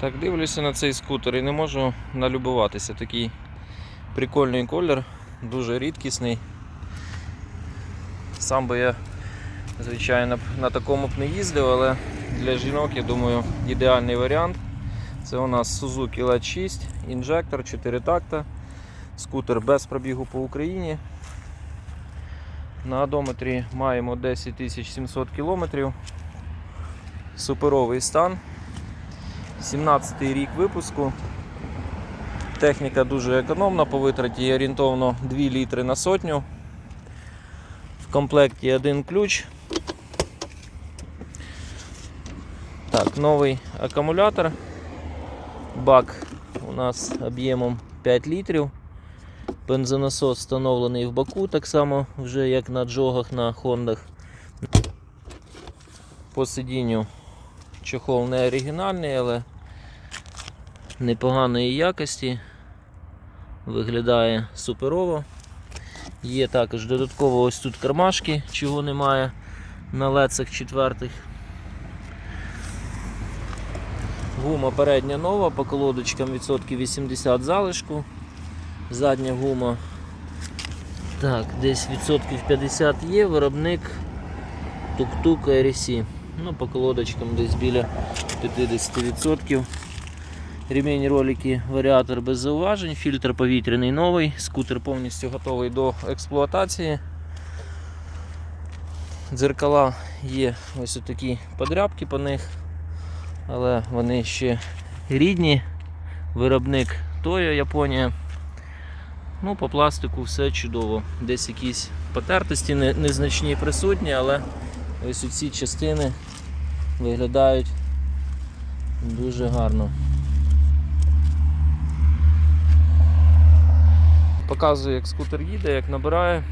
Так, дивлюся на цей скутер і не можу налюбуватися. Такий прикольний колір, дуже рідкісний. Сам би я, звичайно, на такому б не їздив, але для жінок, я думаю, ідеальний варіант. Це у нас Suzuki LED 6, інжектор, 4 такта, скутер без пробігу по Україні. На одометрі маємо 10 700 км. Суперовий стан. 17 рік випуску. Техніка дуже економна по витраті орієнтовно 2 літри на сотню. В комплекті один ключ. Так, новий акумулятор. Бак у нас об'ємом 5 літрів. Бензонасос встановлений в баку, так само вже як на джогах на хондах. По сидінню чохол не оригінальний, але непоганої якості. Виглядає суперово. Є також додатково ось тут кармашки, чого немає на лецах четвертих. Гума передня нова, по колодочкам відсотків 80 залишку. Задня гума. Так, десь відсотків 50 є, виробник тук-тук RC. Ну, по колодочкам десь біля 50%. Ремінь ролики, варіатор без зауважень, фільтр повітряний новий, скутер повністю готовий до експлуатації. Дзеркала є ось такі подрябки по них, але вони ще рідні. Виробник Toyo Японія. Ну, по пластику все чудово. Десь якісь потертості незначні присутні, але ось ці частини виглядають дуже гарно. Показую, як скутер їде, як набирає.